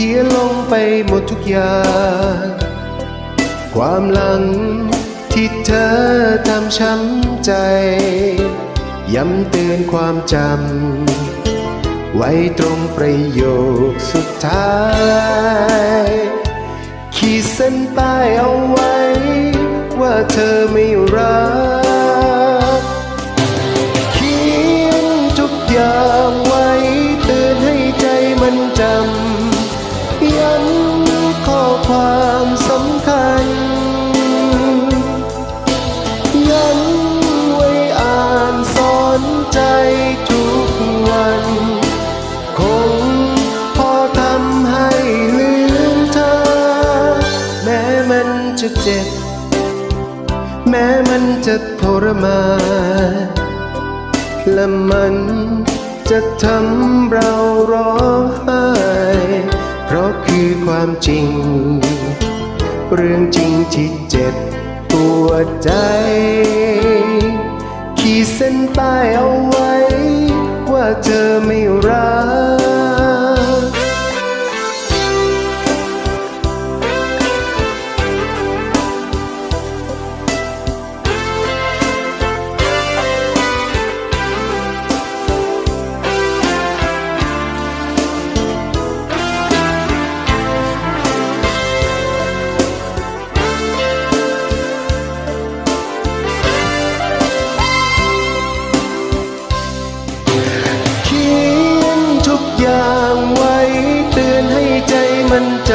ขียนลงไปหมดทุกอย่าง ความหลังที่เธอทำช้ำใจ ย้ำเตือนความจำ ไว้ตรงประโยคสุดท้าย ขีดเส้นใต้เอาไว้ ว่าเธอไม่ จะเจ็บ แม้มันจะทรมานและมันจะทำเราร้องไห้เพราะคือความจริง เรื่องจริงที่เจ็บปวดใจ ขีดเส้นใต้เอาไว้ ว่าเธอไม่รัก จมันจ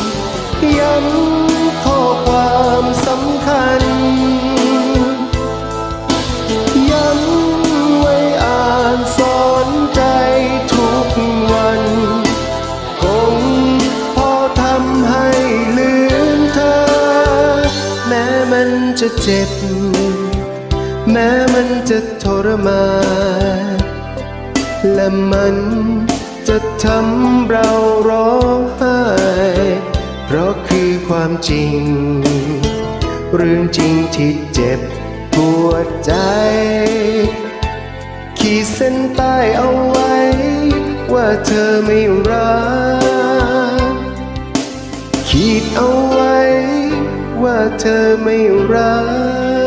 ำย้ำข้อความสำคัญ ย้ำไว้อ่านสอนใจทุกวัน คงพอทำให้ลืมเธอ แม้มันจะเจ็บ แม้มันจะทรมานและมัน จะทำเราร้องไห้ เพราะคือความจริง เรื่องจริงที่เจ็บปวดใจ ขีดเส้นใต้เอาไว้ ว่าเธอไม่รัก ขีดเอาไว้ ว่าเธอไม่รัก